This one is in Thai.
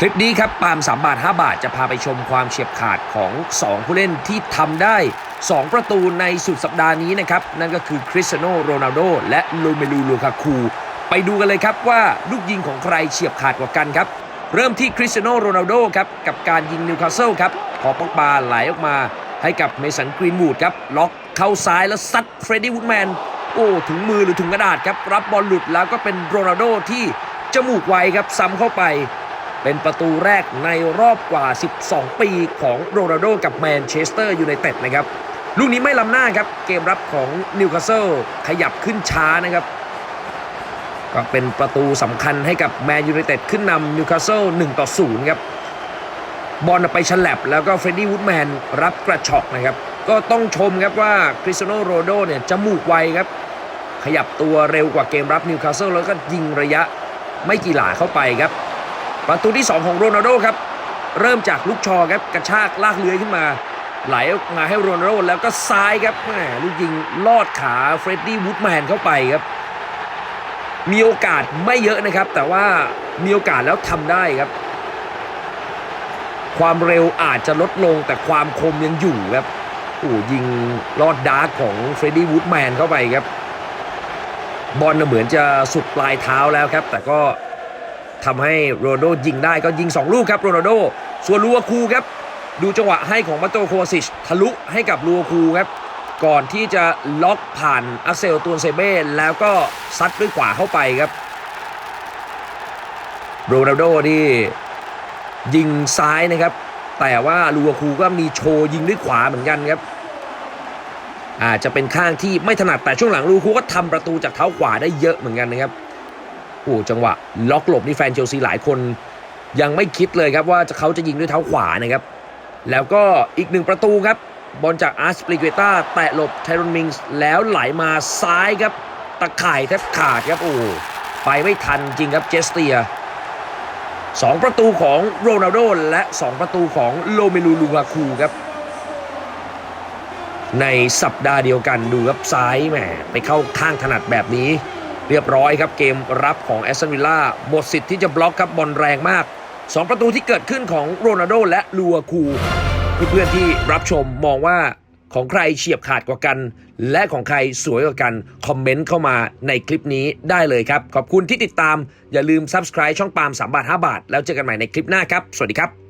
คลิปนี้ครับปาล์ม3บาท 5 บาทจะพาไปชมความเฉียบขาดของ 2 ผู้เล่นที่ทำได้ 2 ประตูในสุดสัปดาห์นี้นะครับ นั่นก็คือคริสเตียโนโรนัลโดและลูเมลูลูคาคู ไปดูกันเลยครับว่าลูกยิงของใครเฉียบขาดกว่ากันครับ เริ่มที่คริสเตียโนโรนัลโดครับ กับการยิงนิวคาสเซิลครับพอปอกบาไหลออกมาให้กับเมสันกรีนวูดครับ ล็อกเข้าซ้ายแล้วซัดเฟรดดี้วูดแมนโอ้ถึงมือหรือถึงกระดาษครับรับบอลหลุดแล้วก็เป็นโรนัลโดที่จมูกไวครับซ้ำเข้าไป เป็นประตูแรกในรอบกว่า 12 ปีของโรนัลโดกับแมนเชสเตอร์ยูไนเต็ดนะครับ ลูกนี้ไม่ล้ำหน้าครับ เกมรับของนิวคาสเซิลขยับขึ้นช้านะครับ ก็เป็นประตูสำคัญให้กับแมนยูไนเต็ดขึ้นนำนิวคาสเซิล1ต่อ0ครับบอลไปฉลับแล้วก็เฟรดดี้วูดแมนรับกระชอกนะครับ ก็ต้องชมครับว่าคริสเตียโนโรนัลโดเนี่ยจมูกไวครับ ขยับตัวเร็วกว่าเกมรับนิวคาสเซิลแล้วก็ยิงระยะไม่กี่หลาเข้าไปครับ ประตูที่ 2 ของโรนัลโดครับ เริ่มจากลูกชอครับกระชากลากเลื้อยขึ้นมา ไหลมาให้โรนัลโดแล้วก็ซ้ายครับแหมลูกยิงลอดขาเฟรดดี้วูดแมนเข้าไปครับ มีโอกาสไม่เยอะนะครับ แต่ว่ามีโอกาสแล้วทำได้ครับ ความเร็วอาจจะลดลงแต่ความคมยังอยู่ครับโอ้ยิงลอดดาร์กของเฟรดดี้วูดแมนเข้าไปครับ บอลเหมือนจะสุดปลายเท้าแล้วครับ แต่ก็ ทำให้โรนัลโดยิงได้ก็ยิง 2 ลูกครับโรนัลโด ส่วนลูอาคูครับ ดูจังหวะให้ของมาโตโควซิชทะลุให้กับลูอาคูครับ ก่อนที่จะล็อกผ่านอักเซลตูนเซเบ้แล้วก็ซัดด้วยขวาเข้าไปครับ โรนัลโดนี่ยิงซ้ายนะครับ แต่ว่าลูอาคูก็มีโชว์ยิงด้วยขวาเหมือนกันครับอาจจะเป็นข้างที่ไม่ถนัดแต่ช่วงหลังลูคูก็ทำประตูจากเท้าขวาได้เยอะเหมือนกันนะครับ โอ้จังหวะล็อกหลบนี่แฟนเชลซีหลายคนยังไม่คิดเลยครับว่าจะเขาจะยิงด้วยเท้าขวานะครับ แล้วก็อีกหนึ่งประตูครับ บอลจากอาร์สปริเกต้าแตะหลบไทรอนมิงส์แล้วไหลมาซ้ายครับ ตะข่ายแทบขาดครับโอ้ไปไม่ทันจริงครับเจสเตียสองประตูของโรนัลโดและ 2 ประตูของโลเมลูลูกาคูครับ ในสัปดาห์เดียวกันดูครับซ้ายแหมไปเข้าข้างถนัดแบบนี้ เรียบร้อยครับเกมรับของแอสตันวิลล่าหมดสิทธิ์ที่จะบล็อกครับบอลแรงมาก 2 ประตูที่เกิดขึ้นของโรนัลโดและลูอาคูเพื่อนๆที่รับชมมองว่าของใครเฉียบขาดกว่ากัน และของใครสวยกว่ากัน คอมเมนต์เข้ามาในคลิปนี้ได้เลยครับ ขอบคุณที่ติดตามอย่าลืม Subscribe ช่องปาล์ม3บาท 5 บาท แล้วเจอกันใหม่ในคลิปหน้าครับ สวัสดีครับ